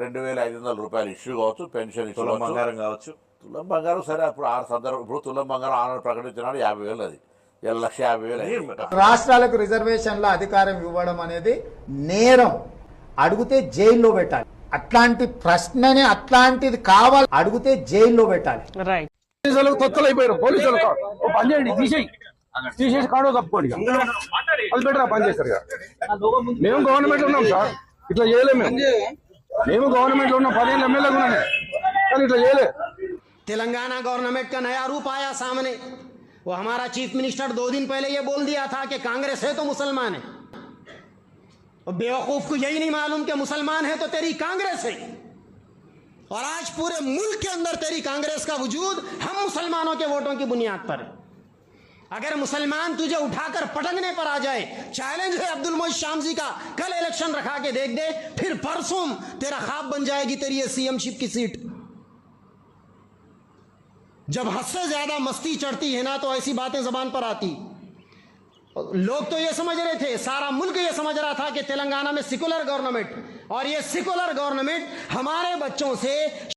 రెండు వేల ఐదు వందల రూపాయలు ఇష్యూ కావచ్చు పెన్షన్ ఇష్యూ తులం కావచ్చు. బంగారం కావచ్చు. తులం బంగారం సరే అప్పుడు ఆరు సందర్భం ఇప్పుడు తులం బంగారం ఆనాడు ప్రకటించినాడు యాభై వేలు అది. లక్ష యాభై వేలు. రాష్ట్రాలకు రిజర్వేషన్ల అధికారం ఇవ్వడం అనేది నేరం. అడిగితే జైల్లో పెట్టాలి. అట్లాంటి ప్రశ్నని అట్లాంటిది కావాలి. అడిగితే జైల్లో పెట్టాలి. రైట్ పోలీసులకు తొత్తులు అయిపోయారు పోలీసులు ఓ పని చేయండి తీసేయి. తీసేసి కాడో. అది బెటర్ పని చేస్తారు. మేము గవర్నమెంట్ ఉన్నాం సార్. ఇట్లా చేయలేము మేము మేము గవర్నమెంట్ లో ఉన్నాం పదిహేను ఎమ్మెల్యేలు ఉన్నాం కానీ ఇట్లా చేయలేదు तेलंगाना गवर्नमेंट का नया रूप आया सामने वो हमारा चीफ मिनिस्टर दो दिन पहले ये बोल दिया था कि कांग्रेस है तो मुसलमान है और बेवकूफ को यही नहीं मालूम कि मुसलमान है तो तेरी कांग्रेस है और आज पूरे मुल्क के अंदर तेरी कांग्रेस का वजूद हम मुसलमानों के वोटों की बुनियाद पर है अगर मुसलमान तुझे उठाकर पटकने पर आ जाए चैलेंज है अब्दुल मोइज शाम जी का। कल इलेक्शन रखा के देख दे, फिर परसों तेरा ख्वाब बन जाएगी तेरी ये सीएम शिप की सीट जब हद से ज़्यादा मस्ती चढ़ती है ना तो ऐसी बातें जबान पर आती। लोग तो ये समझ रहे थे, सारा मुल्क ये समझ रहा था कि तेलंगाना में सिकुलर गवर्नमेंट और ये सिकुलर गवर्नमेंट हमारे बच्चों से